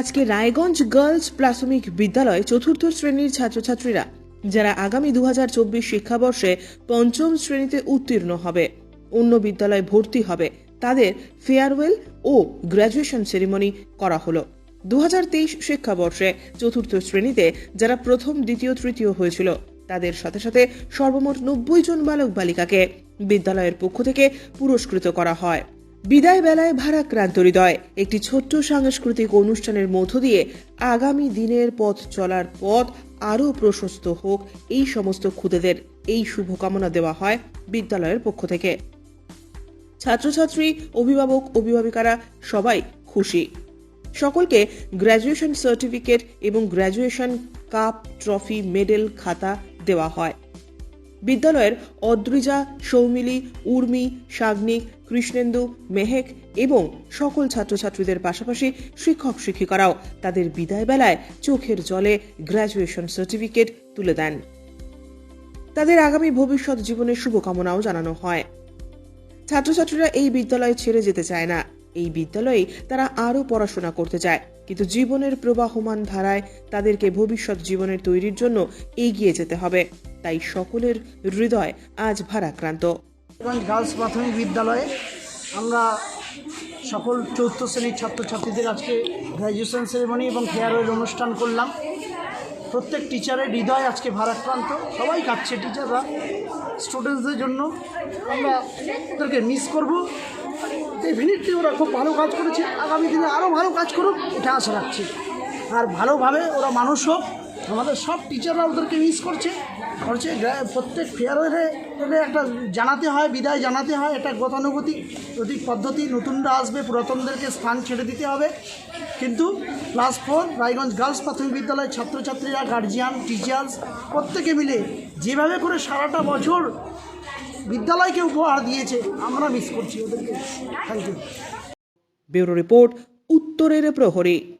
আজকে রায়গঞ্জ গার্লস প্রাথমিক বিদ্যালয় চতুর্থ শ্রেণির ছাত্রছাত্রীরা, যারা আগামী দু হাজার চব্বিশ শিক্ষাবর্ষে পঞ্চম শ্রেণীতে উত্তীর্ণ হবে, অন্য বিদ্যালয়ে ভর্তি হবে, তাদের ফেয়ারওয়েল ও গ্র্যাজুয়েশন সেরিমনি করা হলো। দু হাজার তেইশ শিক্ষাবর্ষে চতুর্থ শ্রেণীতে যারা প্রথম, দ্বিতীয়, তৃতীয় হয়েছিল, তাদের সাথে সাথে সর্বমোট নব্বই জন বালক বালিকাকে বিদ্যালয়ের পক্ষ থেকে পুরস্কৃত করা হয়। বিদায় বেলায় ভারাক্রান্ত হৃদয়। একটি ছোট্ট সাংস্কৃতিক অনুষ্ঠানের মধ্য দিয়ে আগামী দিনের পথ চলার পথ আরও প্রশস্ত হোক, এই সমস্ত খুদেদের এই শুভকামনা দেওয়া হয় বিদ্যালয়ের পক্ষ থেকে। ছাত্রছাত্রী, অভিভাবক, অভিভাবিকারা সবাই খুশি। সকলকে গ্র্যাজুয়েশন সার্টিফিকেট এবং গ্র্যাজুয়েশন কাপ ট্রফি, মেডেল, খাতা দেওয়া হয়। বিদ্যালয়ের অদ্রিজা, সৌমিলি, উর্মি সাগ্নিক কৃষ্ণেন্দু, মেহেক এবং সকল ছাত্রছাত্রীদের পাশাপাশি শিক্ষক শিক্ষিকারাও তাদের বিদায় বেলায় চোখের জলে গ্র্যাজুয়েশন সার্টিফিকেট তুলে দেন। তাদের আগামী ভবিষ্যৎ জীবনের শুভকামনাও জানানো হয়। ছাত্রছাত্রীরা এই বিদ্যালয় ছেড়ে যেতে চায় না। এই বিদ্যালয়ে তারা আরও পড়াশোনা করতে চায়, কিন্তু জীবনের প্রবাহমান ধারায় তাদেরকে ভবিষ্যৎ জীবনের তৈরির জন্য এগিয়ে যেতে হবে। তাই সকলের হৃদয় আজ ভারাক্রান্ত। গার্লস প্রাথমিক বিদ্যালয়ে আমরা সকল চতুর্থ শ্রেণির ছাত্রছাত্রীদের আজকে গ্র্যাজুয়েশন সেরেমনি এবং ফেয়ারওয়েল অনুষ্ঠান করলাম। প্রত্যেক টিচারের হৃদয় আজকে ভারাক্রান্ত। সবাই কাটছে টিচাররা স্টুডেন্টসদের জন্য। আমরা ওদেরকে মিস করব। ডেফিনেটলি ওরা খুব ভালো কাজ করেছে। আগামী দিনে আরও ভালো কাজ করুক, এটা আশা রাখছি। আর ভালোভাবে ওরা মানুষ হোক। আমাদের সব টিচাররা ওদেরকে মিস করছে। গ্রা- প্রত্যেক ওদের একটা জানাতে হয়, বিদায় জানাতে হয় এটা গতানুগতিক গতিক পদ্ধতি। নতুনরা আসবে, পুরাতনদেরকে স্থান ছেড়ে দিতে হবে। কিন্তু ক্লাস ফোর, রায়গঞ্জ গার্লস প্রাথমিক বিদ্যালয়ের ছাত্রছাত্রীরা গার্জিয়ান টিচার্স প্রত্যেকে মিলে যেভাবে করে সারাটা বছর বিদ্যালয়কে উপহার দিয়েছে, আমরা মিস করছি ওদেরকে। থ্যাংক ইউ ব্যুরো রিপোর্ট, উত্তরের প্রহরী।